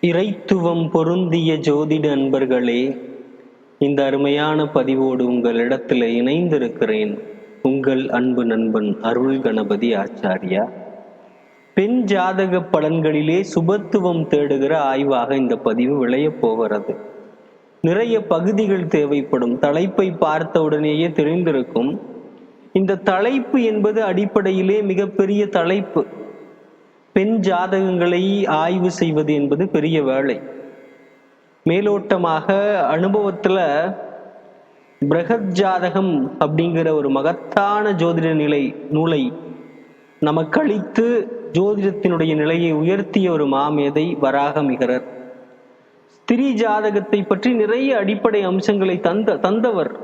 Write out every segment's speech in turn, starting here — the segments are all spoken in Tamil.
இறைத்துவம் பொருந்திய ஜோதிட அன்பர்களே இந்த அருமையான பதிவோடு உங்களிடத்தில் இணைந்திருக்கிறேன் உங்கள் அன்பு நண்பன் அருள் கணபதி ஆச்சாரியா. பெண் ஜாதக பலன்களிலே சுபத்துவம் தேடுகிற ஆய்வாக இந்த பதிவு விளையப் போகிறது. நிறைய பகுதிகள் தேவைப்படும். தலைப்பை பார்த்த உடனேயே தெரிந்திருக்கும். இந்த தலைப்பு என்பது அடிப்படையிலே மிகப்பெரிய தலைப்பு. பெண் ஜாதகங்களை ஆய்வு செய்வது என்பது பெரிய வேலை. மேலோட்டமாக அனுபவத்துல பிரகத் ஜாதகம் அப்படிங்கிற ஒரு மகத்தான ஜோதிட நிலை நூலை நமக்கு அளித்து ஜோதிடத்தினுடைய நிலையை உயர்த்திய ஒரு மாமேதை வராகமிகரர். ஸ்திரீ ஜாதகத்தை பற்றி நிறைய அடிப்படை அம்சங்களை தந்த தந்தவர்.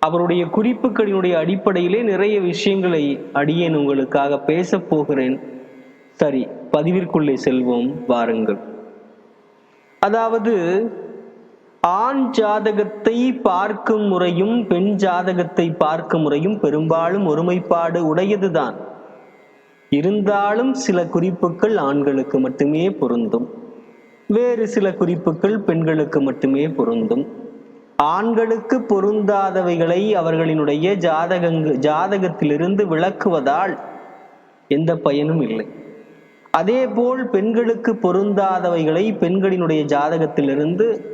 அவருடைய குறிப்புகளினுடைய அடிப்படையிலே நிறைய விஷயங்களை அடியேன் உங்களுக்காக பேசப் போகிறேன். சரி பதிவிற்குள்ளே செல்வோம் வாருங்கள். அதாவது ஆண் ஜாதகத்தை பார்க்கும் முறையும் பெண் ஜாதகத்தை பார்க்கும் முறையும் பெரும்பாலும் ஒருமைப்பாடு உடையதுதான். இருந்தாலும் சில குறிப்புகள் ஆண்களுக்கு மட்டுமே பொருந்தும். வேறு சில குறிப்புகள் பெண்களுக்கு மட்டுமே பொருந்தும். ஆண்களுக்கு பொருந்தாதவைகளை அவர்களினுடைய ஜாதகங்க ஜாதகத்திலிருந்து விளக்குவதால் எந்த பயனும் இல்லை. அதேபோல் பெண்களுக்கு பொருந்தாதவைகளை பெண்களினுடைய ஜாதகத்திலிருந்து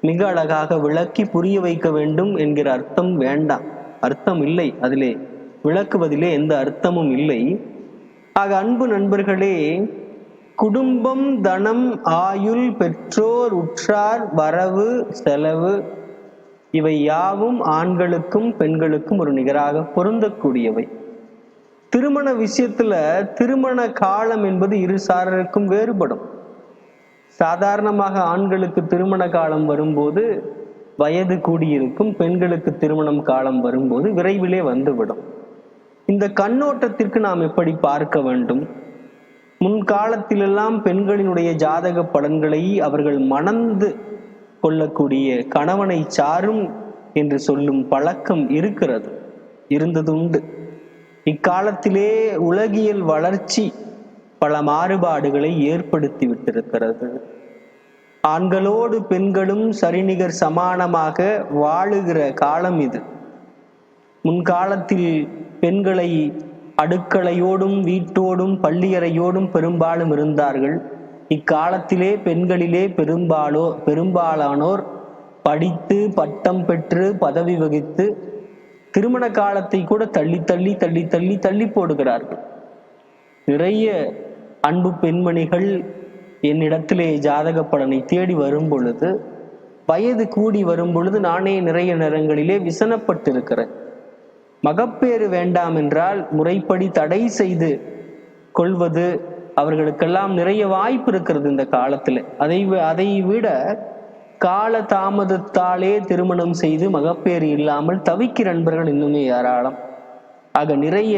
மிக அழகாக விளக்கி புரிய வைக்க வேண்டும் என்கிற அர்த்தம் வேண்டாம். அர்த்தம் இல்லை அதிலே. விளக்குவதிலே எந்த அர்த்தமும் இல்லை. ஆக அன்பு நண்பர்களே குடும்பம் தனம் ஆயுள் பெற்றோர் உற்றார் வரவு செலவு இவை யாவும் ஆண்களுக்கும் பெண்களுக்கும் ஒரு நிகராக பொருந்தக்கூடியவை. திருமண விஷயத்துல திருமண காலம் என்பது இரு சாரருக்கும் வேறுபடும். சாதாரணமாக ஆண்களுக்கு திருமண காலம் வரும்போது வயது கூடியிருக்கும் பெண்களுக்கு திருமணம் காலம் வரும்போது விரைவிலே வந்துவிடும். இந்த கண்ணோட்டத்திற்கு நாம் எப்படி பார்க்க வேண்டும்? முன்காலத்திலெல்லாம் பெண்களினுடைய ஜாதக பலன்களை அவர்கள் மணந்து கொள்ளக்கூடிய கணவனை சாரும் என்று சொல்லும் பழக்கம் இருக்கிறது. இருந்ததுண்டு. இக்காலத்திலே உலகியல் வளர்ச்சி பல மாறுபாடுகளை ஏற்படுத்தி விட்டிருக்கிறது ஆண்களோடு பெண்களும் சரிநிகர் சமானமாக வாழுகிற காலம் இது. முன்காலத்தில் பெண்களை அடுக்களையோடும் வீட்டோடும் பள்ளியறையோடும் பெரும்பாலும் இருந்தார்கள். இக்காலத்திலே பெண்களிலே பெரும்பாலோ பெரும்பாலானோர் படித்து பட்டம் பெற்று பதவி வகித்து திருமண காலத்தை கூட தள்ளி தள்ளி தள்ளி தள்ளி தள்ளி போடுகிறார்கள். நிறைய அன்பு பெண்மணிகள் என்னிடத்திலே ஜாதக பலனை தேடி வரும் பொழுது வயது கூடி வரும் பொழுது நானே நிறைய நேரங்களிலே விசனப்பட்டிருக்கிறேன். மகப்பேறு வேண்டாம் என்றால் முறைப்படி தடை செய்து கொள்வது அவர்களுக்கெல்லாம் நிறைய வாய்ப்பு இருக்கிறது இந்த காலத்துல. அதை அதை விட கால தாமதத்தாலே திருமணம் செய்து மகப்பேறு இல்லாமல் தவிக்கிற நண்பர்கள் இன்னுமே ஏராளம். ஆக நிறைய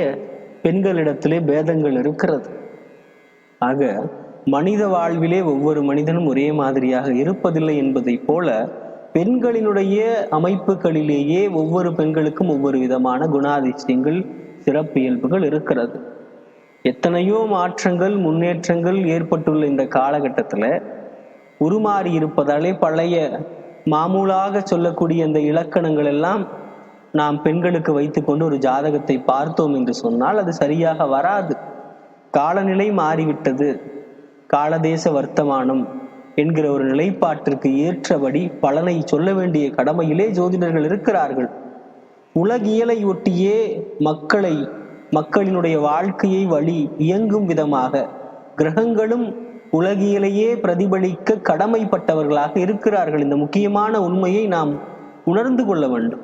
பெண்களிடத்திலே பேதங்கள் இருக்கிறது. ஆக மனித வாழ்விலே ஒவ்வொரு மனிதனும் ஒரே மாதிரியாக இருப்பதில்லை என்பதை போல பெண்களினுடைய அமைப்புகளிலேயே ஒவ்வொரு பெண்களுக்கும் ஒவ்வொரு விதமான குணாதிசயங்கள் சிறப்பியல்புகள் இருக்கிறது. எத்தனையோ மாற்றங்கள் முன்னேற்றங்கள் ஏற்பட்டுள்ள இந்த காலகட்டத்தில் உருமாறி இருப்பதாலே பழைய மாமூலாக சொல்லக்கூடிய அந்த இலக்கணங்கள் எல்லாம் நாம் பெண்களுக்கு வைத்துக்கொண்டு ஒரு ஜாதகத்தை பார்த்தோம் என்று சொன்னால் அது சரியாக வராது. காலநிலை மாறிவிட்டது. காலதேச வர்த்தமானம் என்கிற ஒரு நிலைப்பாட்டிற்கு ஏற்றபடி பலனை சொல்ல வேண்டிய கடமையிலே ஜோதிடர்கள் இருக்கிறார்கள். உலகியலை ஒட்டியே மக்களை மக்களினுடைய வாழ்க்கையை வழி இயங்கும் விதமாக கிரகங்களும் உலகியலையே பிரதிபலிக்க கடமைப்பட்டவர்களாக இருக்கிறார்கள். இந்த முக்கியமான உண்மையை நாம் உணர்ந்து கொள்ள வேண்டும்.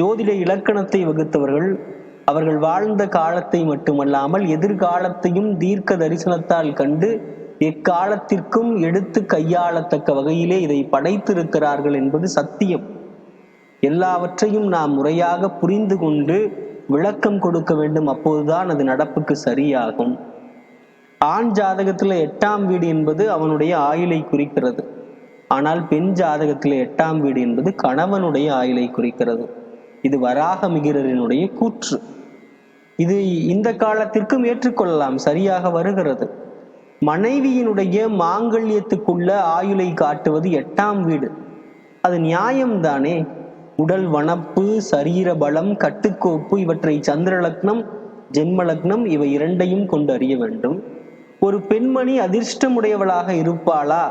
ஜோதிட இலக்கணத்தை வகுத்தவர்கள் அவர்கள் வாழ்ந்த காலத்தை மட்டுமல்லாமல் எதிர்காலத்தையும் தீர்க்க தரிசனத்தால் கண்டு எக்காலத்திற்கும் எடுத்து கையாளத்தக்க வகையிலே இதை படைத்திருக்கிறார்கள் என்பது சத்தியம். எல்லாவற்றையும் நாம் முறையாக புரிந்து கொண்டு விளக்கம் கொடுக்க வேண்டும். அப்போதுதான் அது நடப்புக்கு சரியாகும். ஆண் ஜாதகத்தில் எட்டாம் வீடு என்பது அவனுடைய ஆயுளை குறிக்கிறது. ஆனால் பெண் ஜாதகத்தில் எட்டாம் வீடு என்பது கணவனுடைய ஆயுளை குறிக்கிறது. இது வராக மிகிரரினுடைய கூற்று. இது இந்த காலத்திற்கும் ஏற்றுக்கொள்ளலாம். சரியாக வருகிறது. மனைவியினுடைய மாங்கல்யத்துக்குள்ள ஆயுளை காட்டுவது எட்டாம் வீடு. அது நியாயம்தானே? உடல் வனப்பு சரீர பலம் கட்டுக்கோப்பு இவற்றை சந்திர லக்னம் ஜென்ம லக்னம் இவை இரண்டையும் கொண்டு அறிய வேண்டும். ஒரு பெண்மணி அதிர்ஷ்டமுடையவளாக இருப்பாளா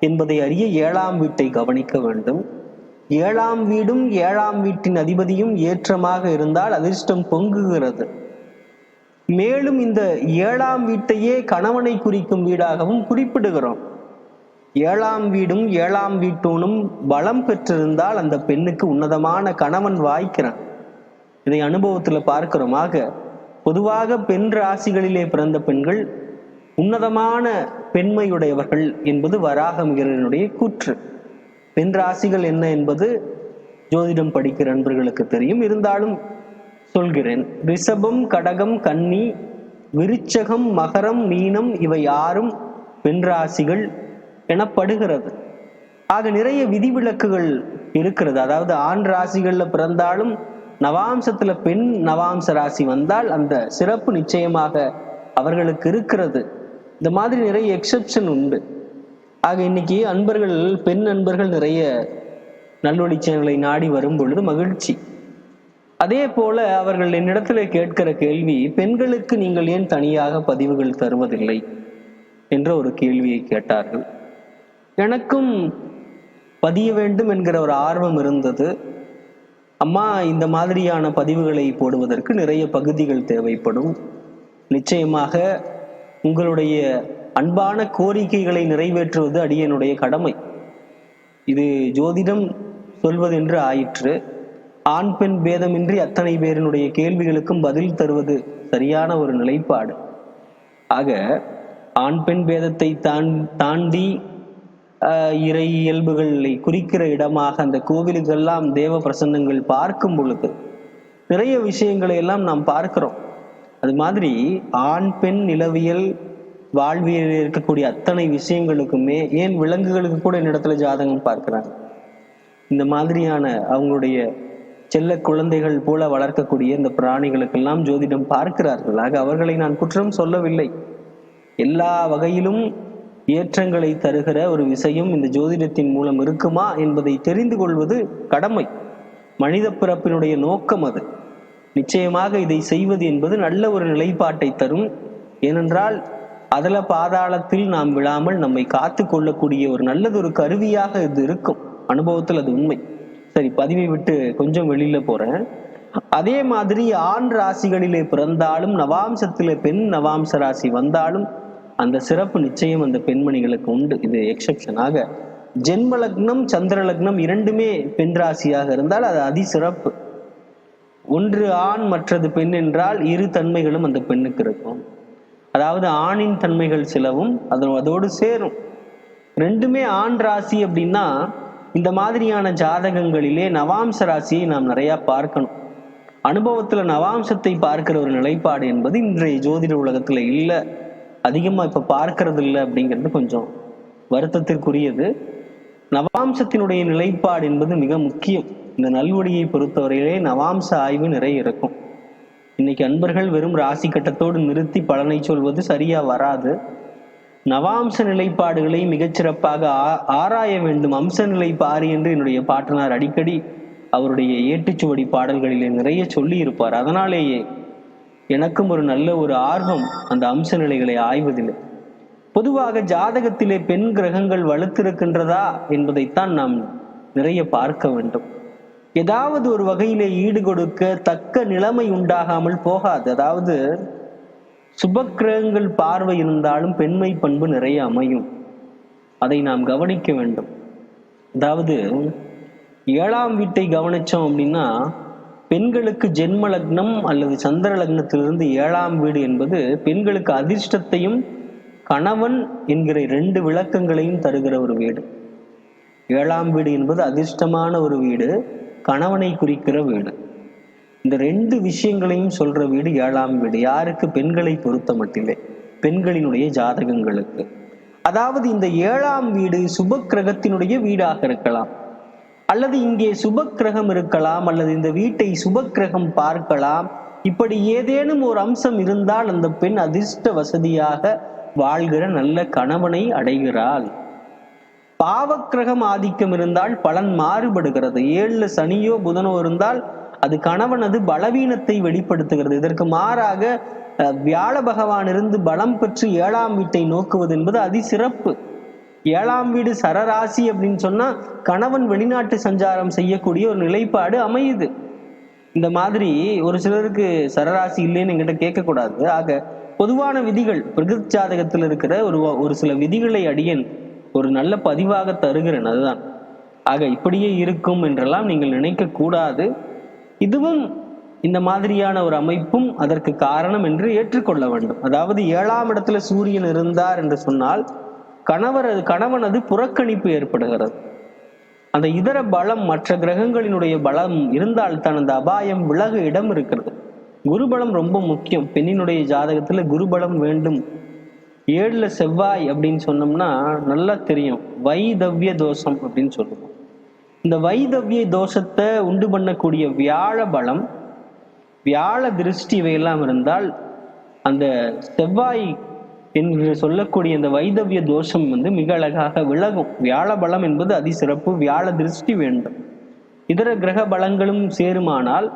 என்பதை அறிய ஏழாம் வீட்டை கவனிக்க வேண்டும். ஏழாம் வீடும் ஏழாம் வீட்டின் அதிபதியும் ஏற்றமாக இருந்தால் அதிர்ஷ்டம் பொங்குகிறது. மேலும் இந்த ஏழாம் வீட்டையே கணவனை குறிக்கும் வீடாகவும் குறிப்பிடுகிறோம். ஏழாம் வீடும் ஏழாம் வீட்டோனும் பலம் பெற்றிருந்தால் அந்த பெண்ணுக்கு உன்னதமான கணவன் வாய்க்கிறான். இதை அனுபவத்தில் பார்க்கிறோம். ஆக பொதுவாக பெண் ராசிகளிலே பிறந்த பெண்கள் உன்னதமான பெண்மையுடையவர்கள் என்பது வராகமிகரனுடைய கூற்று. பெண் ராசிகள் என்ன என்பது ஜோதிடம் படிக்கிற நண்பர்களுக்கு தெரியும். இருந்தாலும் சொல்கிறேன் ரிஷபம் கடகம் கன்னி விருச்சகம் மகரம் மீனம் இவை யாரும் பெண் ராசிகள் எனப்படுகிறது. ஆக நிறைய விதிவிலக்குகள் இருக்கிறது. அதாவது ஆண் ராசிகள்ல பிறந்தாலும் நவாம்சத்துல பெண் நவாம்ச ராசி வந்தால் அந்த சிறப்பு நிச்சயமாக அவர்களுக்கு இருக்கிறது. இந்த மாதிரி நிறைய எக்ஸெப்ஷன் உண்டு. ஆக இன்னைக்கு அன்பர்கள் பெண் அன்பர்கள் நிறைய நல்வழி சேனலை நாடி வரும் பொழுது மகிழ்ச்சி. அதே போல அவர்கள் என்னிடத்துல கேட்கிற கேள்வி பெண்களுக்கு நீங்கள் ஏன் தனியாக பதிவுகள் தருவதில்லை? என்ற ஒரு கேள்வியை கேட்டார்கள். எனக்கும் பதிய வேண்டும் என்கிற ஒரு ஆர்வம் இருந்தது. அம்மா இந்த மாதிரியான பதிவுகளை போடுவதற்கு நிறைய பகுதிகள் தேவைப்படும். நிச்சயமாக உங்களுடைய அன்பான கோரிக்கைகளை நிறைவேற்றுவது அடியனுடைய கடமை. இது ஜோதிடம் சொல்வதென்று ஆயிற்று. ஆண் பெண் பேதமின்றி அத்தனை பேரினுடைய கேள்விகளுக்கும் பதில் தருவது சரியான ஒரு நிலைப்பாடு. ஆக ஆண் பெண் பேதத்தை தான் தாண்டி இறை இயல்புகளை குறிக்கிற இடமாக அந்த கோவிலுக்கெல்லாம் தேவ பிரசன்னங்கள் பார்க்கும் பொழுது நிறைய விஷயங்களை எல்லாம் நாம் பார்க்கிறோம். அது மாதிரி ஆண் பெண் நிலவியல் வாழ்வியலில் இருக்கக்கூடிய அத்தனை விஷயங்களுக்குமே ஏன் விலங்குகளுக்கு கூட என்னிடத்துல ஜாதகம் பார்க்கிறாங்க? இந்த மாதிரியான அவங்களுடைய செல்ல குழந்தைகள் போல வளர்க்கக்கூடிய இந்த பிராணிகளுக்கெல்லாம் ஜோதிடம் பார்க்கிறார்கள் ஆக அவர்களை நான் குற்றம் சொல்லவில்லை. எல்லா வகையிலும் ஏற்றங்களை தருகிற ஒரு விஷயம் இந்த ஜோதிடத்தின் மூலம் இருக்குமா என்பதை தெரிந்து கொள்வது கடமை. மனித பிறப்பினுடைய நோக்கம் அது. நிச்சயமாக இதை செய்வது என்பது நல்ல ஒரு நிலைப்பாட்டை தரும். ஏனென்றால் அதல பாதாளத்தில் நாம் விழாமல் நம்மை காத்து கொள்ளக்கூடிய ஒரு நல்லதொரு கருவியாக இது இருக்கும். அனுபவத்தில் அது உண்மை. சரி பதிவை விட்டு கொஞ்சம் வெளியில போறேன். அதே மாதிரி ஆண் ராசிகளிலே பிறந்தாலும் நவாம்சத்திலே பெண் நவாம்ச ராசி வந்தாலும் அந்த சிறப்பு நிச்சயம் அந்த பெண்மணிகளுக்கு உண்டு. இது எக்ஸெப்ஷனாக ஜென்ம லக்னம் சந்திர லக்னம் இரண்டுமே பெண் ராசியாக இருந்தால் அது அதி சிறப்பு ஒன்று ஆண் மற்றது பெண் என்றால் இரு தன்மைகளும் அந்த பெண்ணுக்கு இருக்கும். அதாவது ஆணின் தன்மைகள் சிலவும் அது அதோடு சேரும். ரெண்டுமே ஆண் ராசி அப்படின்னா இந்த மாதிரியான ஜாதகங்களிலே நவாம்ச ராசியை நாம் நிறைய பார்க்கணும். அனுபவத்துல நவாம்சத்தை பார்க்கிற ஒரு நிலைப்பாடு என்பது இன்றைய ஜோதிட உலகத்துல இல்ல. அதிகமா இப்ப பார்க்கறது இல்லை அப்படிங்கிறது கொஞ்சம் வருத்தத்திற்குரியது. நவாம்சத்தினுடைய நிலைப்பாடு என்பது மிக முக்கியம். இந்த நல்வழியை பொறுத்தவரையிலே நவாம்ச ஆய்வு நிறைய இருக்கும். இன்னைக்கு அன்பர்கள் வெறும் ராசி கட்டத்தோடு நிறுத்தி பலனை சொல்வது சரியா வராது. நவாம்ச நிலைப்பாடுகளை மிகச்சிறப்பாக ஆ- ஆராய வேண்டும். அம்ச நிலை பாரு என்று என்னுடைய பாட்டனார் அடிக்கடி அவருடைய ஏட்டுச்சுவடி பாடல்களிலே நிறைய சொல்லி இருப்பார் அதனாலேயே எனக்கும் ஒரு நல்ல ஒரு ஆர்வம் அந்த அம்ச நிலைகளை ஆய்வதில்லை பொதுவாக ஜாதகத்திலே பெண் கிரகங்கள் வலுத்திருக்கின்றதா என்பதைத்தான் நாம் நிறைய பார்க்க வேண்டும். ஏதாவது ஒரு வகையிலே ஈடு கொடுக்க தக்க நிலைமை உண்டாகாமல் போகாது. அதாவது சுபக்கிரகங்கள் பார்வை இருந்தாலும் பெண்மை பண்பு நிறைய அமையும். அதை நாம் கவனிக்க வேண்டும். அதாவது ஏழாம் வீட்டை கவனிச்சோம் அப்படின்னா பெண்களுக்கு ஜென்ம லக்னம் அல்லது சந்திர லக்னத்திலிருந்து ஏழாம் வீடு என்பது பெண்களுக்கு அதிர்ஷ்டத்தையும் கணவன் என்கிற ரெண்டு விளக்கங்களையும் தருகிற ஒரு வீடு. ஏழாம் வீடு என்பது அதிர்ஷ்டமான ஒரு வீடு. கணவனை குறிக்கிற வீடு. இந்த ரெண்டு விஷயங்களையும் சொல்ற வீடு ஏழாம் வீடு. யாருக்கு? பெண்களை பொறுத்த மட்டில்லை பெண்களினுடைய ஜாதகங்களுக்கு. அதாவது இந்த ஏழாம் வீடு சுப கிரகத்தினுடைய வீடாக இருக்கலாம். அல்லது இங்கே சுப கிரகம் இருக்கலாம். அல்லது இந்த வீட்டை சுப கிரகம் பார்க்கலாம். இப்படி ஏதேனும் ஒரு அம்சம் இருந்தால் அந்த பெண் அதிர்ஷ்ட வசதியாக வாழ்கிற நல்ல கணவனை அடைகிறாள். பாவக்கிரகம் ஆதிக்கம் இருந்தால் பலன் மாறுபடுகிறது. ஏழுல சனியோ புதனோ இருந்தால் அது கணவனது பலவீனத்தை வெளிப்படுத்துகிறது. இதற்கு மாறாக வியாழ பகவான் இருந்து பலம் பெற்று ஏழாம் வீட்டை நோக்குவது என்பது அதிசிறப்பு ஏழாம் வீடு சரராசி அப்படின்னு சொன்னா கணவன் வெளிநாட்டு சஞ்சாரம் செய்யக்கூடிய ஒரு நிலைப்பாடு அமையுது. இந்த மாதிரி ஒரு சிலருக்கு சரராசி இல்லைன்னு என்கிட்ட கேட்கக்கூடாது. ஆக பொதுவான விதிகள் பிரகிருத் ஜாதகத்தில் இருக்கிற ஒரு ஒரு சில விதிகளை அடியேன். ஒரு நல்ல பதிவாக தருகிறேன் அதுதான். ஆக இப்படியே இருக்கும் என்றெல்லாம் நீங்கள் நினைக்க கூடாது. இதுவும் இந்த மாதிரியான ஒரு அமைப்பும் அதற்கு காரணம் என்று ஏற்றுக்கொள்ள வேண்டும். அதாவது ஏழாம் இடத்துல சூரியன் இருந்தார் என்று சொன்னால் கணவர் கணவனது புறக்கணிப்பு ஏற்படுகிறது. அந்த இதர பலம் மற்ற கிரகங்களினுடைய பலம் இருந்தால்தான் அந்த அபாயம் விலக இடம் இருக்கிறது. குருபலம் ரொம்ப முக்கியம். பெண்ணினுடைய ஜாதகத்துல குருபலம் வேண்டும். ஏழுல செவ்வாய் அப்படின்னு சொன்னோம்னா நல்லா தெரியும். வைதவ்ய தோஷம் அப்படின்னு சொல்லுவோம். இந்த வைதவ்ய தோஷத்தை உண்டு பண்ணக்கூடிய வியாழ பலம் வியாழ திருஷ்டி இவையெல்லாம் இருந்தால் அந்த செவ்வாய் என்று சொல்லக்கூடிய இந்த வைதவ்ய தோஷம் வந்து மிக அழகாக விலகும். வியாழ பலம் என்பது அதிசிறப்பு வியாழ திருஷ்டி வேண்டும். இதர கிரக பலங்களும் சேருமானால்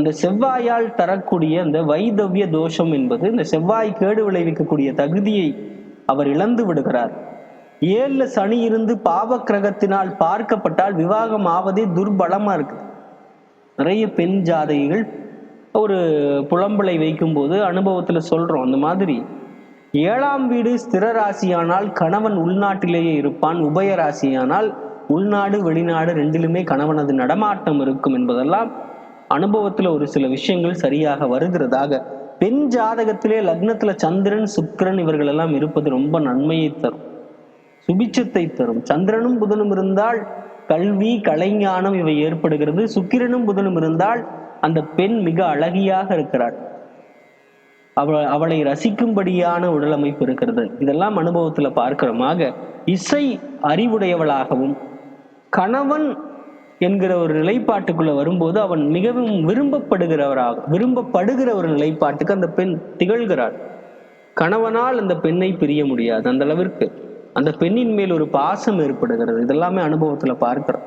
அந்த செவ்வாயால் தரக்கூடிய அந்த வைதவ்ய தோஷம் என்பது இந்த செவ்வாய் கேடு விளைவிக்கக்கூடிய தகுதியை அவர் இழந்து விடுகிறார். ஏழுல சனி இருந்து பாவ கிரகத்தினால் பார்க்கப்பட்டால் விவாகம் ஆவதே துர்பலமா இருக்குது. நிறைய பெண் ஜாதகிகள் ஒரு புலம்பலை வைக்கும்போது அனுபவத்துல சொல்றோம் அந்த மாதிரி ஏழாம் வீடு ஸ்திர ராசியானால் கணவன் உள்நாட்டிலேயே இருப்பான் உபய ராசியானால் உள்நாடு வெளிநாடு ரெண்டிலுமே கணவனது நடமாட்டம் இருக்கும் என்பதெல்லாம் அனுபவத்துல ஒரு சில விஷயங்கள் சரியாக வருகிறதாக. பெண் ஜாதகத்திலே லக்னத்துல சந்திரன் சுக்கிரன் இவர்கள் எல்லாம் இருப்பது ரொம்ப நன்மையை தரும். சுபிச்சத்தை தரும். சந்திரனும் புதனும் இருந்தால் கல்வி கலைஞானம் இவை ஏற்படுகிறது. சுக்கிரனும் புதனும் இருந்தால் அந்த பெண் மிக அழகியாக இருக்கிறாள். அவள் அவளை ரசிக்கும்படியான உடலமைப்பு இருக்கிறது. இதெல்லாம் அனுபவத்துல பார்க்கிறோமாக. இசை அறிவுடையவளாகவும் கணவன் என்கிற ஒரு நிலைப்பாட்டுக்குள்ள வரும்போது அவன் மிகவும் விரும்பப்படுகிறவராக விரும்பப்படுகிற ஒரு நிலைப்பாட்டுக்கு அந்த பெண் திகழ்கிறாள். கணவனால் அந்த பெண்ணை பிரிய முடியாது அந்த அளவிற்கு. அந்த பெண்ணின் மேல் ஒரு பாசம் ஏற்படுகிறது. இதெல்லாமே அனுபவத்துல பார்க்கிறோம்.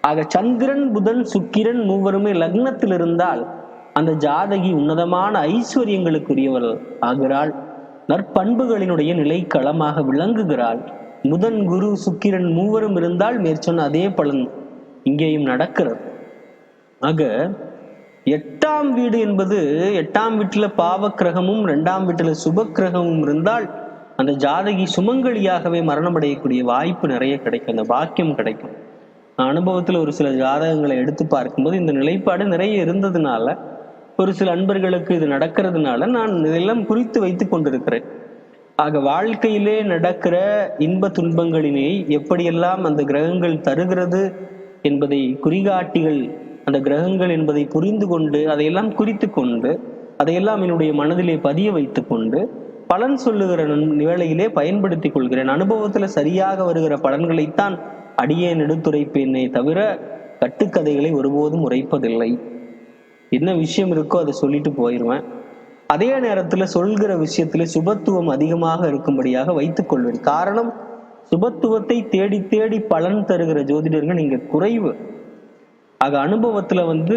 ஆக சந்திரன் புதன் சுக்கிரன் மூவருமே லக்னத்தில் இருந்தால் அந்த ஜாதகி உன்னதமான ஐஸ்வர்யங்களுக்குரியவள் ஆகிறாள். நற்பண்புகளினுடைய நிலைக்களமாக விளங்குகிறாள். முதன் குரு சுக்கிரன் மூவரும் இருந்தால் மேற்சொன்ன அதே பலன் இங்கேயும் நடக்கிறது. ஆக எட்டாம் வீடு என்பது எட்டாம் வீட்டுல பாவக்கிரகமும் ரெண்டாம் வீட்டுல சுபக்கிரகமும் இருந்தால் அந்த ஜாதகி சுமங்கலியாகவே மரணமடையக்கூடிய வாய்ப்பு நிறைய கிடைக்கும் அந்த பாக்கியம் கிடைக்கும். அனுபவத்துல ஒரு சில ஜாதகங்களை எடுத்து பார்க்கும்போது இந்த நிலைப்பாடு நிறைய இருந்ததுனால ஒரு சில அன்பர்களுக்கு இது நடக்கிறதுனால நான் இதெல்லாம் குறித்து வைத்து கொண்டிருக்கிறேன். ஆக வாழ்க்கையிலே நடக்கிற இன்ப துன்பங்களினை எப்படியெல்லாம் அந்த கிரகங்கள் தருகிறது என்பதை குறிகாட்டிகள் அந்த கிரகங்கள் என்பதை புரிந்து கொண்டு அதையெல்லாம் குறித்து கொண்டு அதையெல்லாம் என்னுடைய மனதிலே பதிய வைத்து கொண்டு பலன் சொல்லுகிற நன்- பயன்படுத்தி கொள்கிறேன். அனுபவத்துல சரியாக வருகிற பலன்களைத்தான் அடியேன் எடுத்துரைப்பேனே தவிர கட்டுக்கதைகளை ஒருபோதும் உரைப்பதில்லை. என்ன விஷயம் இருக்கோ அதை சொல்லிட்டு போயிடுவேன் அதே நேரத்துல சொல்கிற விஷயத்துல சுபத்துவம் அதிகமாக இருக்கும்படியாக வைத்துக் கொள்வேன். காரணம் சுபத்துவத்தை தேடி தேடி பலன் தருகிற ஜோதிடர்கள் இங்க குறைவு. ஆக அனுபவத்துல வந்து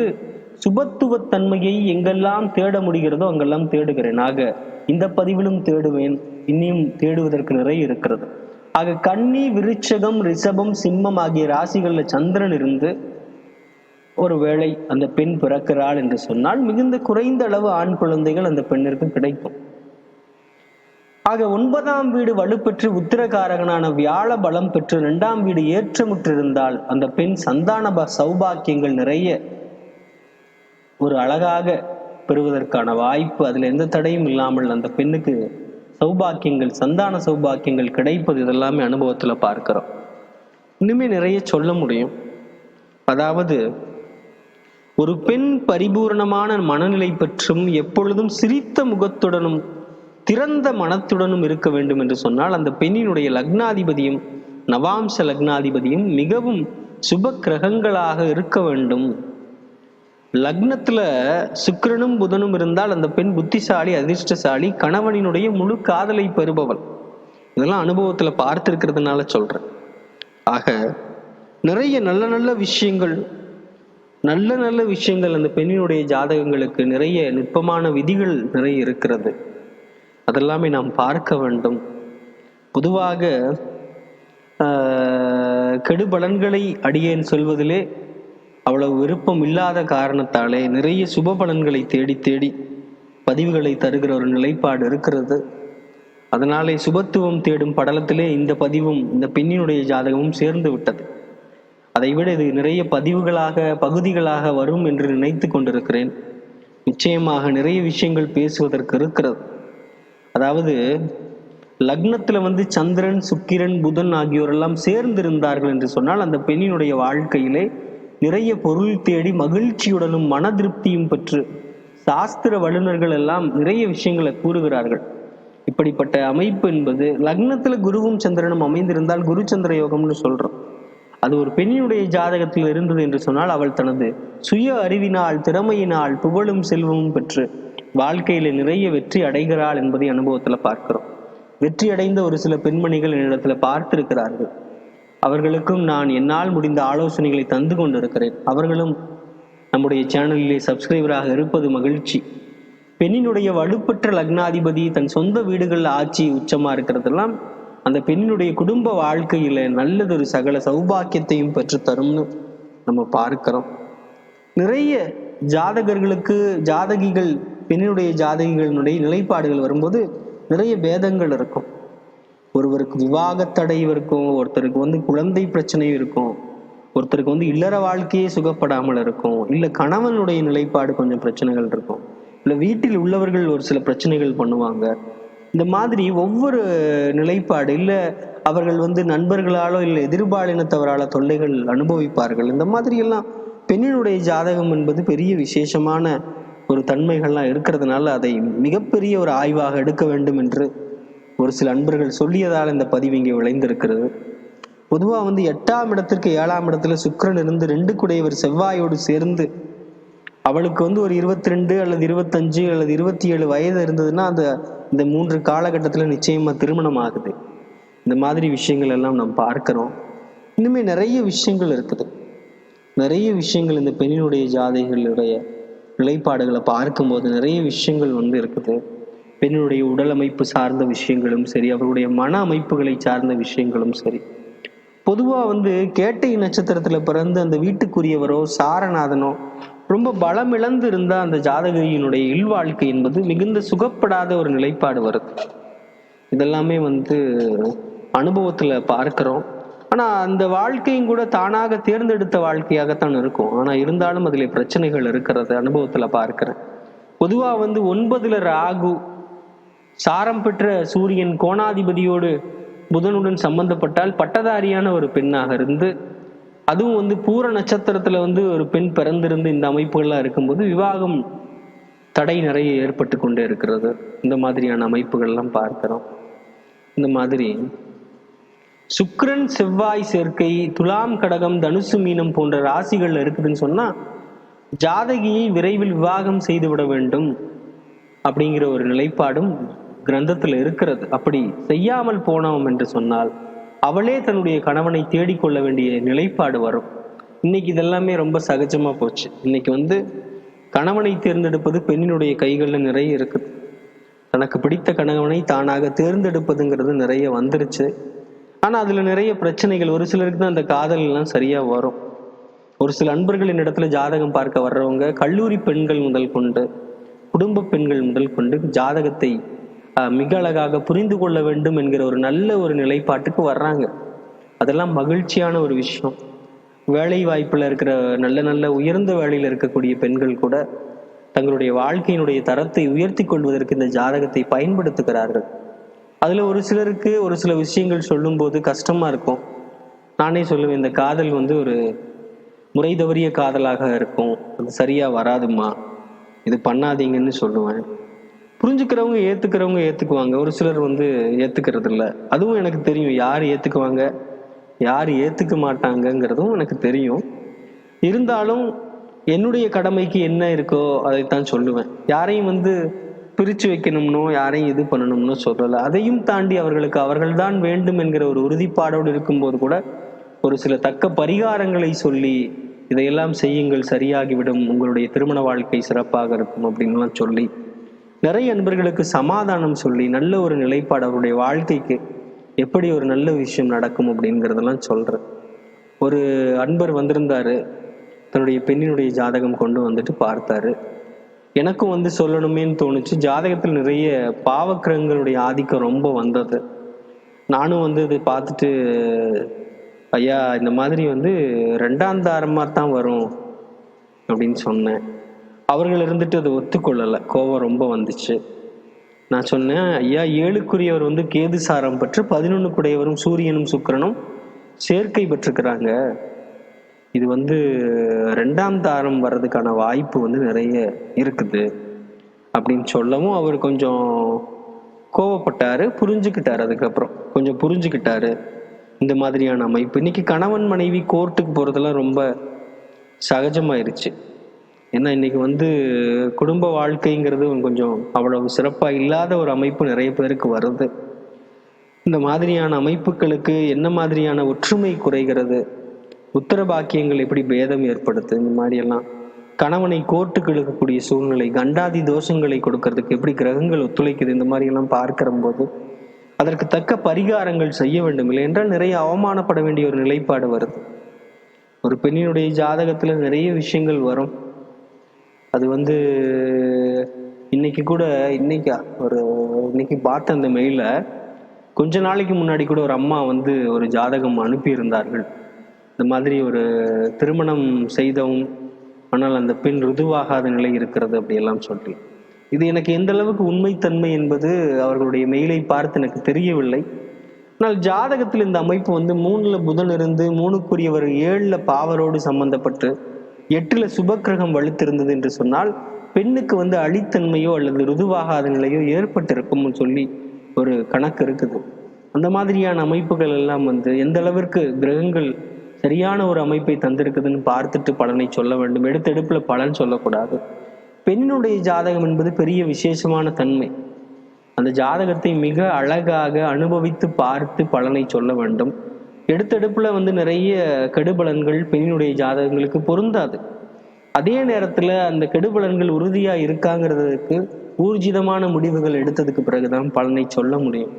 சுபத்துவத்தன்மையை எங்கெல்லாம் தேட முடிகிறதோ அங்கெல்லாம் தேடுகிறேன். ஆக இந்த பதிவிலும் தேடுவேன். இன்னியும் தேடுவதற்கு நிறைய இருக்கிறது. ஆக கன்னி விருட்சகம் ரிஷபம் சிம்மம் ஆகிய ராசிகள்ல சந்திரன் இருந்து ஒருவேளை அந்த பெண் பிறக்கிறாள் என்று சொன்னால் மிகுந்த குறைந்த அளவு ஆண் குழந்தைகள் அந்த பெண்ணிற்கு கிடைக்கும். ஆக ஒன்பதாம் வீடு வலுப்பெற்று உத்திரகாரகனான வியாழ பலம் பெற்று இரண்டாம் வீடு ஏற்றமுற்றிருந்தால் அந்த பெண் சந்தான ப- சௌபாக்கியங்கள் நிறைய ஒரு அழகாக பெறுவதற்கான வாய்ப்பு அதில் எந்த தடையும் இல்லாமல் அந்த பெண்ணுக்கு சௌபாக்கியங்கள் சந்தான சௌபாக்கியங்கள் கிடைப்பது இதெல்லாமே அனுபவத்தில் பார்க்கிறோம். இன்னுமே நிறைய சொல்ல முடியும். அதாவது ஒரு பெண் பரிபூரணமான மனநிலை பெற்றும் எப்பொழுதும் சிரித்த முகத்துடனும் திறந்த மனத்துடனும் இருக்க வேண்டும் என்று சொன்னால் அந்த பெண்ணினுடைய லக்னாதிபதியும் நவாம்ச லக்னாதிபதியும் மிகவும் சுப கிரகங்களாக இருக்க வேண்டும். லக்னத்துல சுக்கிரனும் புதனும் இருந்தால் அந்த பெண் புத்திசாலி அதிர்ஷ்டசாலி கணவனினுடைய முழு காதலை பெறுபவள். இதெல்லாம் அனுபவத்துல பார்த்திருக்கிறதுனால சொல்றேன். ஆக நிறைய நல்ல நல்ல விஷயங்கள் நல்ல நல்ல விஷயங்கள் அந்த பெண்ணினுடைய ஜாதகங்களுக்கு நிறைய நுட்பமான விதிகள் நிறைய இருக்கிறது. அதெல்லாமே நாம் பார்க்க வேண்டும். பொதுவாக கெடுபலன்களை அடியேன் சொல்வதிலே அவ்வளவு விருப்பம் இல்லாத காரணத்தாலே நிறைய சுப பலன்களை தேடி தேடி பதிவுகளை தருகிற ஒரு நிலைப்பாடு இருக்கிறது. அதனாலே சுபத்துவம் தேடும் படலத்திலே இந்த பதிவும் இந்த பெண்ணினுடைய ஜாதகமும் சேர்ந்து விட்டது. அதைவிட இது நிறைய பதிவுகளாக பகுதிகளாக வரும் என்று நினைத்து கொண்டிருக்கிறேன். நிச்சயமாக நிறைய விஷயங்கள் பேசுவதற்கு இருக்கிறது. அதாவது லக்னத்துல வந்து சந்திரன் சுக்கிரன் புதன் ஆகியோரெல்லாம் சேர்ந்திருந்தார்கள் என்று சொன்னால் அந்த பெண்ணினுடைய வாழ்க்கையிலே நிறைய பொருள் தேடி மகிழ்ச்சியுடனும் மன திருப்தியும் பெற்று சாஸ்திர வல்லுநர்கள் எல்லாம் நிறைய விஷயங்களை கூறுகிறார்கள். இப்படிப்பட்ட அமைப்பு என்பது லக்னத்துல குருவும் சந்திரனும் அமைந்திருந்தால் குரு சந்திர யோகம்னு சொல்றோம். அது ஒரு பெண்ணினுடைய ஜாதகத்தில் இருந்தது என்று சொன்னால் அவள் தனது சுய அறிவினால் திறமையினால் புகழும் செல்வமும் பெற்று வாழ்க்கையில நிறைய வெற்றி அடைகிறாள் என்பதை அனுபவத்துல பார்க்கிறோம். வெற்றி அடைந்த ஒரு சில பெண்மணிகள் என்னிடத்துல பார்த்திருக்கிறார்கள். அவர்களுக்கும் நான் என்னால் முடிந்த ஆலோசனைகளை தந்து கொண்டிருக்கிறேன். அவர்களும் நம்முடைய சேனலிலே சப்ஸ்கிரைபராக இருப்பது மகிழ்ச்சி. பெண்ணினுடைய வலுப்பற்ற லக்னாதிபதி தன் சொந்த வீடுகளில் ஆட்சி உச்சமா இருக்கிறதெல்லாம் அந்த பெண்ணினுடைய குடும்ப வாழ்க்கையில நல்லதொரு சகல சௌபாக்கியத்தையும் பெற்று தரும்னு நம்ம பார்க்கிறோம். நிறைய ஜாதகர்களுக்கு ஜாதகிகள் பெண்ணினுடைய ஜாதகிகளினுடைய நிலைப்பாடுகள் வரும்போது நிறைய பேதங்கள் இருக்கும். ஒருவருக்கு விவாக தடை இருக்கும் ஒருத்தருக்கு வந்து குழந்தை பிரச்சனை இருக்கும். ஒருத்தருக்கு வந்து இல்லற வாழ்க்கையே சுகப்படாமல் இருக்கும். இல்ல கணவனுடைய நிலைப்பாடு கொஞ்சம் பிரச்சனைகள் இருக்கும். இல்ல வீட்டில் உள்ளவர்கள் ஒரு சில பிரச்சனைகள் பண்ணுவாங்க. இந்த மாதிரி ஒவ்வொரு நிலைப்பாடு இல்ல அவர்கள் வந்து நண்பர்களாலோ இல்ல எதிர்பாலினத்தவரால தொல்லைகள் அனுபவிப்பார்கள். இந்த மாதிரி எல்லாம் பெண்ணினுடைய ஜாதகம் என்பது பெரிய விசேஷமான ஒரு தன்மைகள்லாம் இருக்கிறதுனால அதை மிகப்பெரிய ஒரு ஆய்வாக எடுக்க வேண்டும் என்று ஒரு சில அன்பர்கள் சொல்லியதால் இந்த பதிவு இங்கே விளைந்திருக்கிறது. பொதுவாக வந்து எட்டாம் இடத்திற்கு ஏழாம் இடத்துல சுக்கரன் இருந்து ரெண்டு குடையவர் செவ்வாயோடு சேர்ந்து அவளுக்கு வந்து ஒரு இருபத்தி ரெண்டு அல்லது இருபத்தஞ்சு அல்லது இருபத்தி ஏழு வயது இருந்ததுன்னா அந்த இந்த மூன்று காலகட்டத்தில் நிச்சயமாக திருமணம் ஆகுது. இந்த மாதிரி விஷயங்கள் எல்லாம் நாம் பார்க்கிறோம். இன்னுமே நிறைய விஷயங்கள் இருக்குது. நிறைய விஷயங்கள் இந்த பெண்ணினுடைய ஜாதைகளுடைய நிலைப்பாடுகளை பார்க்கும்போது நிறைய விஷயங்கள் வந்து இருக்குது. பெண்ணுடைய உடல் அமைப்பு சார்ந்த விஷயங்களும் சரி அவருடைய மன அமைப்புகளை சார்ந்த விஷயங்களும் சரி. பொதுவாக வந்து கேட்டை நட்சத்திரத்தில் பிறந்து அந்த வீட்டுக்குரியவரோ சாரநாதனோ ரொம்ப பலம் இழந்து இருந்தால் அந்த ஜாதகியினுடைய இல்வாழ்க்கை என்பது மிகுந்த சுகப்படாத ஒரு நிலைப்பாடு வருது. இதெல்லாமே வந்து அனுபவத்தில் பார்க்குறோம். ஆனா அந்த வாழ்க்கையும் கூட தானாக தேர்ந்தெடுத்த வாழ்க்கையாகத்தான் இருக்கும். ஆனா இருந்தாலும் அதுல பிரச்சனைகள் இருக்கிறது அனுபவத்துல பார்க்கிறேன். பொதுவா வந்து ஒன்பதுல ராகு சாரம் பெற்ற சூரியன் கோணாதிபதியோடு புதனுடன் சம்பந்தப்பட்டால் பட்டதாரியான ஒரு பெண்ணாக இருந்து அதுவும் வந்து பூர நட்சத்திரத்துல வந்து ஒரு பெண் பிறந்திருந்து இந்த அமைப்புகள்லாம் இருக்கும்போது விவாகம் தடை நிறைய ஏற்பட்டு கொண்டே இருக்கிறது. இந்த மாதிரியான அமைப்புகள்லாம் பார்க்கிறோம். இந்த மாதிரி சுக்ரன் செவ்வாய் சேர்க்கை துலாம் கடகம் தனுசு மீனம் போன்ற ராசிகள் இருக்குதுன்னு சொன்னா ஜாதகியை விரைவில் விவாகம் செய்து விட வேண்டும் அப்படிங்கிற ஒரு நிலைப்பாடும் கிரந்தத்தில் இருக்கிறது. அப்படி செய்யாமல் போனோம் என்று சொன்னால் அவளே தன்னுடைய கணவனை தேடிக்கொள்ள வேண்டிய நிலைப்பாடு வரும். இன்னைக்கு இதெல்லாமே ரொம்ப சகஜமா போச்சு. இன்னைக்கு வந்து கணவனை தேர்ந்தெடுப்பது பெண்ணினுடைய கைகள்ல நிறைய இருக்குது. தனக்கு பிடித்த கணவனை தானாக தேர்ந்தெடுப்பதுங்கிறது நிறைய வந்துருச்சு. ஆனா அதுல நிறைய பிரச்சனைகள். ஒரு சிலருக்கு தான் அந்த காதல் எல்லாம் சரியா வரும். ஒரு சில அன்பர்களின் இடத்துல ஜாதகம் பார்க்க வர்றவங்க கல்லூரி பெண்கள் முதல் கொண்டு குடும்ப பெண்கள் முதல் கொண்டு ஜாதகத்தை மிக அழகாக புரிந்து கொள்ள வேண்டும் என்கிற ஒரு நல்ல ஒரு நிலைப்பாட்டுக்கு வர்றாங்க. அதெல்லாம் மகிழ்ச்சியான ஒரு விஷயம். வேலை வாய்ப்புல இருக்கிற நல்ல நல்ல உயர்ந்த வேலையில இருக்கக்கூடிய பெண்கள் கூட தங்களுடைய வாழ்க்கையினுடைய தரத்தை உயர்த்தி கொள்வதற்கு இந்த ஜாதகத்தை பயன்படுத்துகிறார்கள். அதுல ஒரு சிலருக்கு ஒரு சில விஷயங்கள் சொல்லும்போது கஷ்டமா இருக்கும். நானே சொல்லுவேன் இந்த காதல் வந்து ஒரு முறை தவறிய காதலாக இருக்கும். அது சரியா வராதுமா இது பண்ணாதீங்கன்னு சொல்லுவேன். புரிஞ்சுக்கிறவங்க ஏத்துக்கிறவங்க ஏத்துக்குவாங்க. ஒரு சிலர் வந்து ஏத்துக்கிறது இல்ல அதுவும் எனக்கு தெரியும். யார் ஏத்துக்குவாங்க? யார் ஏத்துக்க மாட்டாங்கங்கிறதும் எனக்கு தெரியும். இருந்தாலும் என்னுடைய கடமைக்கு என்ன இருக்கோ அதைத்தான் சொல்லுவேன். யாரையும் வந்து பிரிச்சு வைக்கணும்னோ யாரையும் இது பண்ணணும்னோ சொல்லலை. அதையும் தாண்டி அவர்களுக்கு அவர்கள்தான் வேண்டும் என்கிற ஒரு உறுதிப்பாடோடு இருக்கும்போது கூட ஒரு சில தக்க பரிகாரங்களை சொல்லி இதையெல்லாம் செய்யுங்கள் சரியாகிவிடும் உங்களுடைய திருமண வாழ்க்கை சிறப்பாக இருக்கும் அப்படின்லாம் சொல்லி நிறைய நண்பர்களுக்கு சமாதானம் சொல்லி நல்ல ஒரு நிலைப்பாடு அவருடைய வாழ்க்கைக்கு எப்படி ஒரு நல்ல விஷயம் நடக்கும் அப்படிங்கிறதெல்லாம் சொல்கிறேன் ஒரு அன்பர் வந்திருந்தாரு. தன்னுடைய பெண்ணினுடைய ஜாதகம் கொண்டு வந்துட்டு பார்த்தாரு. எனக்கும் வந்து சொல்லணுமேன்னு தோணுச்சு. ஜாதகத்தில் நிறைய பாவக்கிரகங்களுடைய ஆதிக்கம் ரொம்ப வந்தது. நானும் வந்து இதை பார்த்துட்டு ஐயா இந்த மாதிரி வந்து ரெண்டாம் தாரமாக தான் வரும் அப்படின்னு சொன்னேன். அவர்கள் இருந்துட்டு அதை ஒத்துக்கொள்ளலை. கோபம் ரொம்ப வந்துச்சு. நான் சொன்னேன் ஐயா ஏழுக்குரியவர் வந்து கேது சாரம் பெற்று பதினொன்றுக்குடையவரும் சூரியனும் சுக்கிரனும் சேர்க்கை பெற்றுக்கிறாங்க இது வந்து ரெண்டாம் தாரம் வர்றதுக்கான வாய்ப்பு வந்து நிறைய இருக்குது அப்படின்னு சொல்லவும் அவர் கொஞ்சம் கோவப்பட்டாரு புரிஞ்சுக்கிட்டார் அதுக்கப்புறம். கொஞ்சம் புரிஞ்சுக்கிட்டாரு. இந்த மாதிரியான அமைப்பு. இன்னைக்கு கணவன் மனைவி கோர்ட்டுக்கு போறதெல்லாம் ரொம்ப சகஜமாயிருச்சு. ஏன்னா இன்னைக்கு வந்து குடும்ப வாழ்க்கைங்கிறது கொஞ்சம் அவ்வளவு சிறப்பா இல்லாத ஒரு அமைப்பு நிறைய பேருக்கு வருது. இந்த மாதிரியான அமைப்புகளுக்கு என்ன மாதிரியான ஒற்றுமை குறைகிறது? உத்தர பாக்கியங்கள் எப்படி பேதம் ஏற்படுத்து? இந்த மாதிரி எல்லாம் கணவனை கோர்ட்டுக்கு இழுக்கக்கூடிய சூழ்நிலை கண்டாதி தோஷங்களை கொடுக்கறதுக்கு எப்படி கிரகங்கள் ஒத்துழைக்குது? இந்த மாதிரி எல்லாம் பார்க்கிற போது அதற்கு தக்க பரிகாரங்கள் செய்ய வேண்டும். இல்லை என்றால் நிறைய அவமானப்பட வேண்டிய ஒரு நிலைப்பாடு வருது. ஒரு பெண்ணினுடைய ஜாதகத்துல நிறைய விஷயங்கள் வரும். அது வந்து இன்னைக்கு கூட இன்னைக்கா ஒரு இன்னைக்கு பார்த்த அந்த மெயில கொஞ்ச நாளைக்கு முன்னாடி கூட ஒரு அம்மா வந்து ஒரு ஜாதகம் அனுப்பியிருந்தார்கள். இந்த மாதிரி ஒரு திருமணம் செய்தவும் ஆனால் அந்த பெண் ருதுவாகாத நிலை இருக்கிறது அப்படியெல்லாம் சொல்லி இது எனக்கு எந்த அளவுக்கு உண்மைத்தன்மை என்பது அவர்களுடைய மெயிலை பார்த்து எனக்கு தெரியவில்லை. ஆனால் ஜாதகத்தில் இந்த அமைப்பு வந்து மூணுல புதன் இருந்து மூணுக்குரியவர் ஏழுல பாவரோடு சம்பந்தப்பட்டு எட்டுல சுபக்கிரகம் வலுத்திருந்தது என்று சொன்னால் பெண்ணுக்கு வந்து அழித்தன்மையோ அல்லது ருதுவாகாத நிலையோ ஏற்பட்டிருக்கும்னு சொல்லி ஒரு கணக்கு இருக்குது. அந்த மாதிரியான அமைப்புகள் எல்லாம் வந்து எந்த அளவிற்கு கிரகங்கள் சரியான ஒரு அமைப்பை தந்திருக்குதுன்னு பார்த்துட்டு பலனை சொல்ல வேண்டும். எடுத்தெடுப்புல பலன் சொல்லக்கூடாது. பெண்ணினுடைய ஜாதகம் என்பது பெரிய விசேஷமான தன்மை. அந்த ஜாதகத்தை மிக அழகாக அனுபவித்து பார்த்து பலனை சொல்ல வேண்டும். எடுத்தெடுப்புல வந்து நிறைய கெடுபலன்கள் பெண்ணினுடைய ஜாதகங்களுக்கு பொருந்தாது. அதே நேரத்துல அந்த கெடுபலன்கள் உறுதியா இருக்காங்கிறதுக்கு ஊர்ஜிதமான முடிவுகள் எடுத்ததுக்கு பிறகுதான் பலனை சொல்ல முடியும்.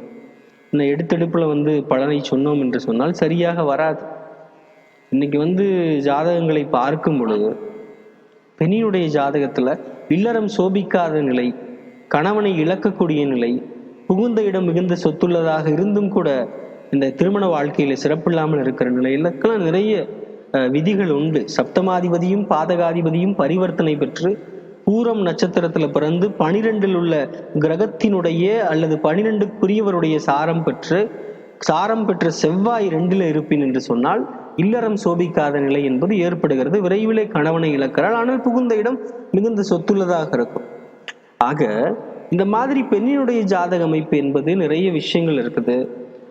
இந்த எடுத்தெடுப்புல வந்து பலனை சொன்னோம் என்று சொன்னால் சரியாக வராது. இன்னைக்கு வந்து ஜாதகங்களை பார்க்கும் பொழுது பெண்ணினுடைய ஜாதகத்துல இல்லறம் சோபிக்காத நிலை கணவனை இழக்கக்கூடிய நிலை புகுந்த இடம் மிகுந்த சொத்துள்ளதாக இருந்தும் கூட இந்த திருமண வாழ்க்கையில சிறப்பில்லாமல் இருக்கிற நிலையிலக்கெல்லாம் நிறைய விதிகள் உண்டு. சப்தமாதிபதியும் பாதகாதிபதியும் பரிவர்த்தனை பெற்று பூரம் நட்சத்திரத்துல பிறந்து பனிரெண்டில் உள்ள கிரகத்தினுடைய அல்லது பனிரெண்டுக்குரியவருடைய சாரம் பெற்று சாரம் பெற்ற செவ்வாய் ரெண்டில் இருப்பின் என்று சொன்னால் இல்லறம் சோபிக்காத நிலை என்பது ஏற்படுகிறது. விரைவிலே கணவனை இழக்கிறாள். ஆனால் புகுந்த இடம் மிகுந்த சொத்துள்ளதாக இருக்கும். ஆக இந்த மாதிரி பெண்ணினுடைய ஜாதக அமைப்பு என்பது நிறைய விஷயங்கள் இருக்குது.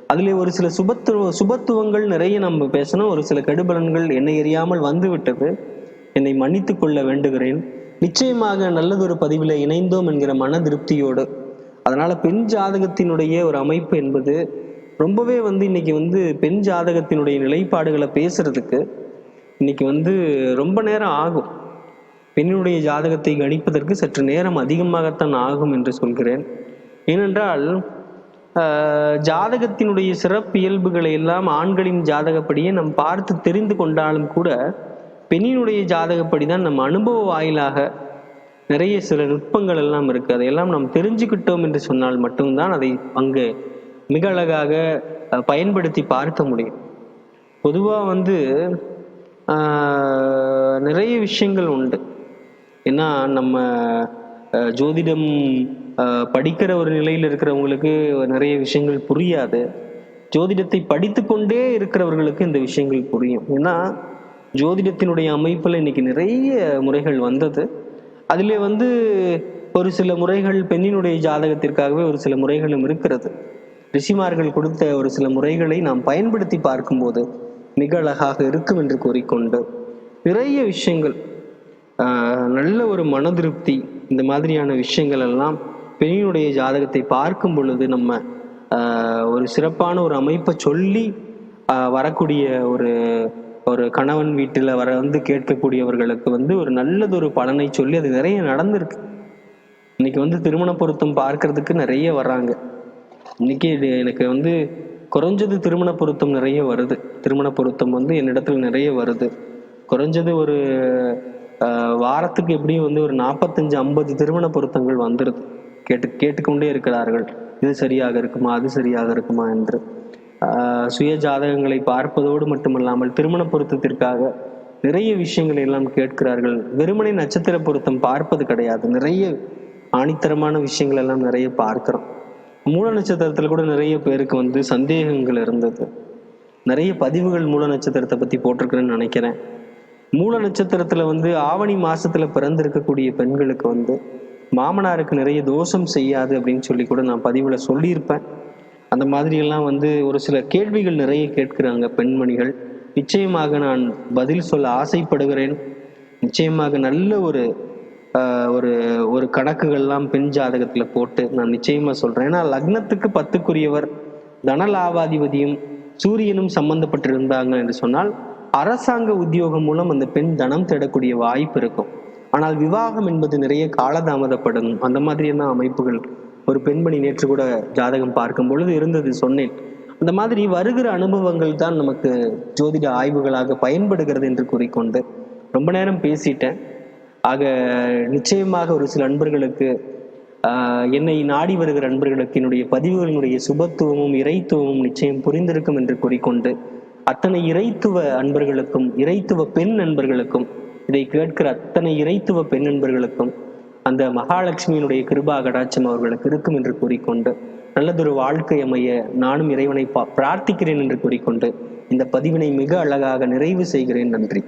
அதுல ஒரு சில சுபத்துவ சுபத்துவங்கள் நிறைய நம்ம பேசணும். ஒரு சில கெடுபலன்கள் என்னை எறியாமல் வந்து விட்டது என்னை மன்னித்து கொள்ள வேண்டுகிறேன். நிச்சயமாக நல்லதொரு பதிவில் இணைந்தோம் என்கிற மன திருப்தியோடு. அதனால பெண் ஜாதகத்தினுடைய ஒரு அமைப்பு என்பது ரொம்பவே வந்து இன்னைக்கு வந்து பெண் ஜாதகத்தினுடைய நிலைப்பாடுகளை பேசுறதுக்கு இன்னைக்கு வந்து ரொம்ப நேரம் ஆகும். பெண்ணினுடைய ஜாதகத்தை கணிப்பதற்கு சற்று நேரம் அதிகமாகத்தான் ஆகும் என்று சொல்கிறேன். ஏனென்றால் ஜாதகத்தினுடைய சிறப்பு இயல்புகளை எல்லாம் ஆண்களின் ஜாதகப்படியே நாம் பார்த்து தெரிந்து கொண்டாலும் கூட பெண்ணினுடைய ஜாதகப்படி தான் நம் அனுபவ வாயிலாக நிறைய சில நுட்பங்கள் எல்லாம் இருக்குது அதையெல்லாம் நாம் தெரிஞ்சுக்கிட்டோம் என்று சொன்னால் மட்டும்தான் அதை அங்கு மிக அழகாக பயன்படுத்தி பார்க்க முடியும். பொதுவாக வந்து நிறைய விஷயங்கள் உண்டு. ஏன்னா நம்ம ஜோதிடம் படிக்கிற ஒரு நிலையில் இருக்கிறவங்களுக்கு நிறைய விஷயங்கள் புரியாது. ஜோதிடத்தை படித்துக்கொண்டே இருக்கிறவர்களுக்கு இந்த விஷயங்கள் புரியும். ஏன்னா ஜோதிடத்தினுடைய அமைப்பில் இன்னைக்கு நிறைய முறைகள் வந்தது. அதிலே வந்து ஒரு சில முறைகள் பெண்ணினுடைய ஜாதகத்திற்காகவே ஒரு சில முறைகளும் இருக்கிறது. ரிஷிமார்கள் கொடுத்த ஒரு சில முறைகளை நாம் பயன்படுத்தி பார்க்கும்போது மிக அழகாக இருக்கும் என்று கூறிக்கொண்டு நிறைய விஷயங்கள் நல்ல ஒரு மன திருப்தி இந்த மாதிரியான விஷயங்கள் எல்லாம் பெண்ணினுடைய ஜாதகத்தை பார்க்கும் பொழுது நம்ம ஒரு சிறப்பான ஒரு அமைப்பை சொல்லி வரக்கூடிய ஒரு ஒரு கணவன் வீட்டில் வர வந்து கேட்கக்கூடியவர்களுக்கு வந்து ஒரு நல்லதொரு பலனை சொல்லி அது நிறைய நடந்திருக்கு. இன்னைக்கு வந்து திருமண பொருத்தம் பார்க்கறதுக்கு நிறைய வர்றாங்க. இன்னைக்கு இது எனக்கு வந்து குறைஞ்சது திருமண பொருத்தம் நிறைய வருது. திருமண பொருத்தம் வந்து என்னிடத்துல நிறைய வருது. குறைஞ்சது ஒரு வாரத்துக்கு எப்படியும் வந்து ஒரு நாற்பத்தஞ்சு ஐம்பது திருமண பொருத்தங்கள் வந்துடுது கேட்டு கேட்டுக்கொண்டே இருக்கிறார்கள். இது சரியாக இருக்குமா? அது சரியாக இருக்குமா என்று. சுய ஜாதகங்களை பார்ப்பதோடு மட்டுமல்லாமல் திருமண பொருத்தத்திற்காக நிறைய விஷயங்களை எல்லாம் கேட்கிறார்கள். வெறுமனை நட்சத்திர பொருத்தம் பார்ப்பது கிடையாது. நிறைய ஆணித்தரமான விஷயங்கள் எல்லாம் நிறைய பார்க்கிறோம். மூல நட்சத்திரத்துல கூட நிறைய பேருக்கு வந்து சந்தேகங்கள் இருந்தது. நிறைய பதிவுகள் மூல நட்சத்திரத்தை பத்தி போட்டிருக்கிறேன்னு நினைக்கிறேன். மூல நட்சத்திரத்துல வந்து ஆவணி மாசத்துல பிறந்திருக்கக்கூடிய பெண்களுக்கு வந்து மாமனாருக்கு நிறைய தோஷம் செய்யாது அப்படின்னு சொல்லி கூட நான் பதிவுல சொல்லியிருப்பேன். அந்த மாதிரி எல்லாம் வந்து ஒரு சில கேள்விகள் நிறைய கேட்கிறாங்க பெண்மணிகள். நிச்சயமாக நான் பதில் சொல்ல ஆசைப்படுகிறேன். நிச்சயமாக நல்ல ஒரு ஒரு ஒரு கணக்குகள்லாம் பெண் ஜாதகத்துல போட்டு நான் நிச்சயமா சொல்றேன். ஏன்னா லக்னத்துக்கு பத்துக்குரியவர் தனலாவாதிபதியும் சூரியனும் சம்பந்தப்பட்டிருந்தாங்க என்று சொன்னால் அரசாங்க உத்தியோகம் மூலம் அந்த பெண் தனம் தேடக்கூடிய வாய்ப்பு இருக்கும். ஆனால் விவாகம் என்பது நிறைய காலதாமதப்படும். அந்த மாதிரியான அமைப்புகள் ஒரு பெண்மணி நேற்று கூட ஜாதகம் பார்க்கும் பொழுது இருந்தது சொன்னேன். அந்த மாதிரி வருகிற அனுபவங்கள் தான் நமக்கு ஜோதிட ஆய்வுகளாக பயன்படுகிறது என்று கூறிக்கொண்டு ரொம்ப நேரம் பேசிட்டேன். ஆக நிச்சயமாக ஒரு சில நண்பர்களுக்கு என்னை நாடி வருகிற நண்பர்களுக்கு என்னுடைய பதிவுகளினுடைய சுபத்துவமும் இறைத்துவமும் நிச்சயம் புரிந்திருக்கும் என்று கூறிக்கொண்டு அத்தனை இறைத்துவ அன்பர்களுக்கும் இறைத்துவ பெண் நண்பர்களுக்கும் இதை கேட்கிற அத்தனை இறைத்துவ பெண் நண்பர்களுக்கும் அந்த மகாலட்சுமியினுடைய கிருபா கடாட்சம் அவர்களுக்கு இருக்கும் என்று கூறிக்கொண்டு நல்லதொரு வாழ்க்கை அமைய நானும் இறைவனை பா- பிரார்த்திக்கிறேன் என்று கூறிக்கொண்டு இந்த பதிவினை மிக அழகாக நிறைவு செய்கிறேன். நன்றி.